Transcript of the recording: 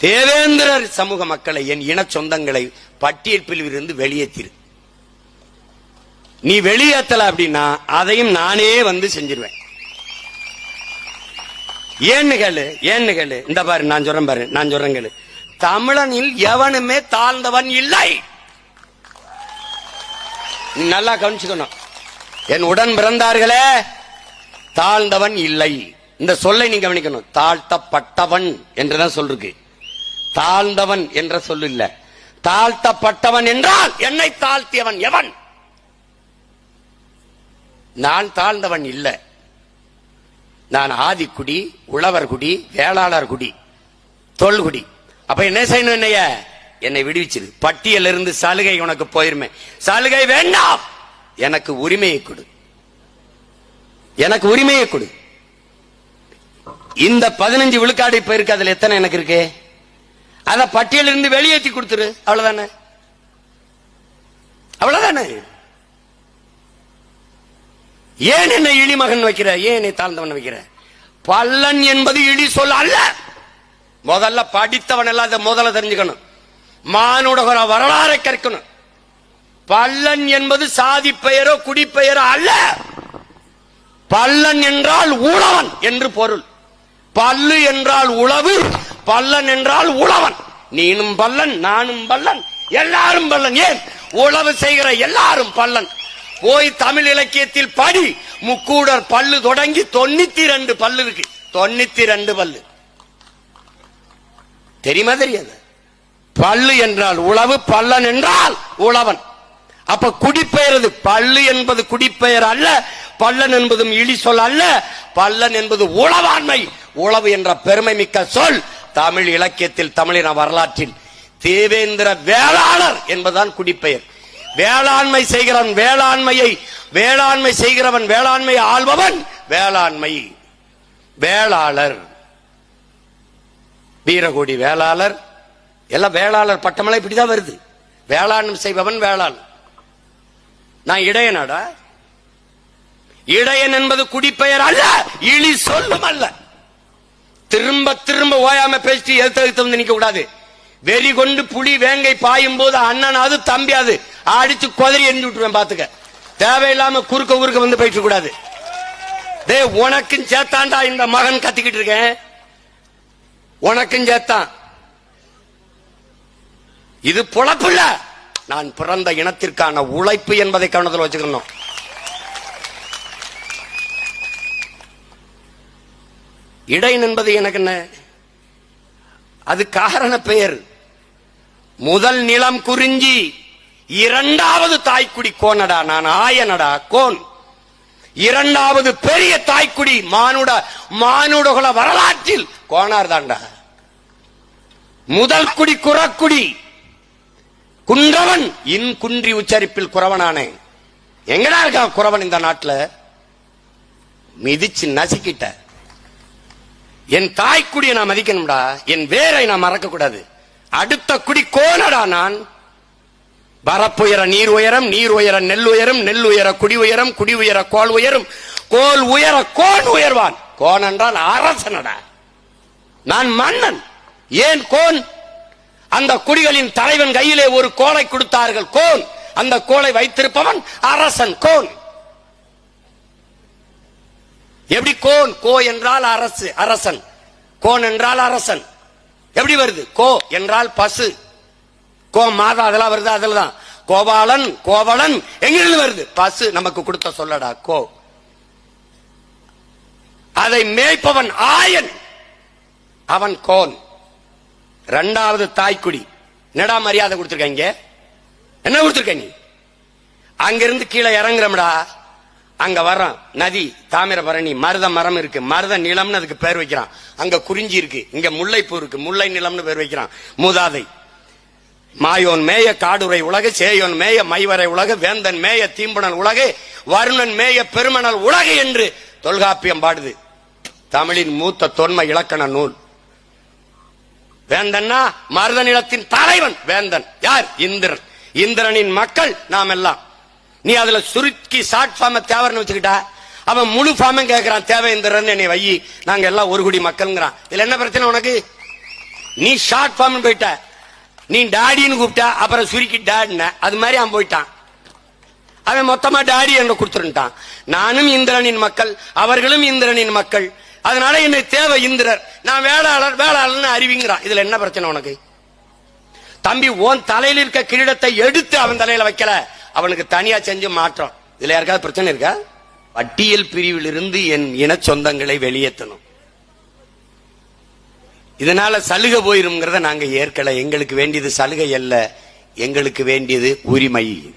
தேவேந்திரர் சமூக மக்களை என் இன சொந்தங்களை பட்டியல் இருந்து வெளியேற்றிரு நீ வெளியேத்தல அப்படின்னா அதையும் நானே வந்து செஞ்சிருவேன். ஏன்னு கேளு ஏன்னு கேளு. இந்த பாரு நான் சொல்றேன் பாரு நான் சொல்றேன் கேளு. தமிழனில் எவனுமே தாழ்ந்தவன் இல்லை. நல்லா கவனிச்சுக்கணும். என் உடன் பிறந்தார்களே தாழ்ந்தவன் இல்லை. இந்த சொல்லை நீ கவனிக்கணும். தாழ்த்தப்பட்டவன் என்றுதான் சொல்லிருக்கு தாழ்ந்தவன் என்ற சொல்லு இல்ல தாழ்த்தப்பட்டவன் என்றால் என்னை தாழ்த்தியவன் எவன்? நான் தாழ்ந்தவன் இல்ல. நான் ஆதிக்குடி உழவர் குடி வேளாளர் குடி தொல்குடி. அப்ப என்ன செய்யணும் என்னைய? என்னை விடுவிச்சிரு. பட்டியல் இருந்து சலுகை உனக்கு போயிருமே. சலுகை வேண்டாம். எனக்கு உரிமையை கொடு. எனக்கு உரிமையை கொடு. இந்த பதினஞ்சு விழுக்காடு இப்ப இருக்கு. அதுல எத்தனை எனக்கு இருக்கு? அத பட்டியல இருந்து வெளியேற்றி கொடுத்துரு. அவ்வளவுதானே? அவ்வளவுதானே? ஏன் என்னை இழிமகன் வைக்கிற? ஏன் என்னை தாழ்ந்தவன் வைக்கிற? பல்லன் என்பது இழி சொல் அல்ல. முதல்ல படித்தவன் எல்லாம் இதை முதல்ல தெரிஞ்சுக்கணும். மானுடகுல வரலாறை கற்கணும். பல்லன் என்பது சாதி பெயரோ குடிப்பெயரோ அல்ல. பல்லன் என்றால் உழவன் என்று பொருள். பல்லு என்றால் உழவு. பல்லன் என்றால் உழவன். நீனும் பல்லன் நானும் பல்லன் எல்லாரும் பல்லன். ஏன்? உழவு செய்கிற எல்லாரும் பல்லன். போய் தமிழ் இலக்கியத்தில் படி முக்கூடர் பல்லு தொடங்கி தொண்ணூத்தி ரெண்டு பல்லு இருக்கு. தொண்ணூத்தி ரெண்டு பல்லு. தெரியுமா தெரியாது? பல்லு என்றால் உழவு பல்லன் என்றால் உழவன். அப்ப குடிப்பெயரது பல்லு என்பது குடிப்பெயர் அல்ல பல்லன் என்பதும் இழி சொல் அல்ல பல்லன் என்பது உழவாண்மை உழவு என்ற பெருமை மிக்க சொல் தமிழ் இலக்கியத்தில் தமிழின வரலாற்றில் தேவேந்திர வேளாளர் என்பதுதான் குடிப்பெயர். வேளாண்மை செய்கிறவன் வேளாண்மையை வேளாண்மை செய்கிறவன் வேளாண்மை ஆள்பவன் வேளாண்மை. வேளாளர். வீரகோடி வேளாளர். எல்லாம் வேளாளர் பட்டமெல்லாம் இப்படிதான் வருது. வேளாண்மை செய்பவன் வேளாளர் நான் இடையனாடா? இடையன் என்பது குடிப்பெயர் அல்ல இழி சொல்லும் அல்ல. திரும்ப திரும்ப ஓயாம பேசிட்டு எழுத்து எழுத்து வந்து நிக்க கூடாது. வெறி கொண்டு புலி வேங்கை பாயும் போது அண்ணன் அது தம்பி அது. அடிச்சு கொதறி எரிஞ்சு விட்டுருவேன் பாத்துக்க. தேவையில்லாம குறுக்க குறுக்க வந்து போயிட்டு கூடாது. டே உனக்கும் சேத்தாண்டா இந்த மகன் கத்திக்கிட்டு இருக்கேன். உனக்கும் சேத்தான் இது பொழப்பு இல்ல. நான் பிறந்த இனத்திற்கான உழைப்பு என்பதை கவனத்தில் வச்சுக்கணும். இடையன் என்பது எனக்கு என்ன அது காரண பெயர். முதல் நிலம் குறிஞ்சி இரண்டாவது தாய்க்குடி கோனடா நான் ஆயனடா கோன். இரண்டாவது பெரிய தாய்க்குடி மானுட மானுடகுல வரலாற்றில் கோனார் தாண்டா. முதல் குடி குறக்குடி குன்றவன் இன் குன்றி உச்சரிப்பில் குறவனானே. எங்கடா இருக்கான் குறவன் இந்த நாட்டுல? மிதிச்சு நசுக்கிட்ட. என் தாய்க்குடியை நான் மதிக்கணும்டா என் வேரை நான் மறக்க கூடாது அடுத்த குடி கோனடா நான். வரப்புயர நீர் உயரம் நீர் உயர நெல் உயரம் நெல் உயர குடி உயரம் குடி உயர கோல் உயரும். கோல் உயர கோன் உயர்வான். கோன் என்றால் அரசனடா. நான் மன்னன் ஏன் கோன்? அந்த குடிகளின் தலைவன் கையிலே ஒரு கோலை கொடுத்தார்கள் கோன். அந்த கோலை வைத்திருப்பவன் அரசன் கோன். எப்படி கோன்? கோ என்றால் அரசு அரசன். கோன் என்றால் அரசன். எப்படி வருது? கோ என்றால் பசு. கோ மாதா அதெல்லாம் வருது அதுலதான் கோபாலன் கோவலன் எங்கிருந்து வருது? பசு நமக்கு கொடுத்த சொல்லடா கோ. அதை மேய்ப்பவன் ஆயன். அவன் கோன். இரண்டாவது தாய்க்குடி. என்னடா மரியாதை கொடுத்திருக்காங்க என்ன கொடுத்துருக்க நீ? அங்கிருந்து கீழே இறங்குறோம்டா. அங்க வரோம் நதி தாமிரபரணி மருத மரம் இருக்கு. மருத நிலம்னு அதுக்கு பேர் வைக்கிறான். அங்க குறிஞ்சி இருக்கு. இங்க முல்லைப்பூ இருக்கு. முல்லை நிலம்னு பேர் வைக்கிறான். மூதாதை. மாயோன் மேய காடுரை உலக சேயோன் மேய மைவரை உலக வேந்தன் மேய தீம்புணல் உலகே வருணன் மேய பெருமணல் உலகை என்று தொல்காப்பியம் பாடுது. தமிழின் மூத்த தொன்மை இலக்கண நூல். வேந்தன்னா மருத நிலத்தின் தலைவன். வேந்தன். யார்? இந்திரன். இந்திரனின் மக்கள் நாம் எல்லாம் நீ அதுல சுருக்கி ஷார்ட் ஃபார்ம தேவர்னு வச்சுக்கிட்டா அவன் முழு ஃபார்மும் கேட்கறான் தேவை இந்திரன் என்னை வை நாங்க எல்லாம் ஒரு குடி மக்கள்ங்கிறான். இதுல என்ன பிரச்சனை உனக்கு? நீ ஷார்ட் ஃபார்ம் போயிட்ட. நீ டாடின்னு கூப்பிட்டா அப்புறம் சுருக்கி டாடின அது மாதிரி அவன் போயிட்டான். அவன் மொத்தமா டாடி என்று கொடுத்துருட்டான் நானும் இந்திரனின் மக்கள் அவர்களும் இந்திரனின் மக்கள். அதனால என்னை தேவை இந்திரர். நான் வேளாளர் வேளாளர்னு அறிவிங்கிறான். இதுல என்ன பிரச்சனை உனக்கு? தம்பி உன் தலையில் இருக்க கிரீடத்தை எடுத்து அவன் தலையில வைக்கல. அவனுக்கு தனியா செஞ்சு மாற்றம். இதுல யாருக்காவது பிரச்சனை இருக்கா? பட்டியல் பிரிவில் இருந்து என் இன சொந்தங்களை வெளியேற்றணும். இதனால சலுகை போயிருங்கிறத நாங்க ஏற்கல. எங்களுக்கு வேண்டியது சலுகை அல்ல. எங்களுக்கு வேண்டியது உரிமை.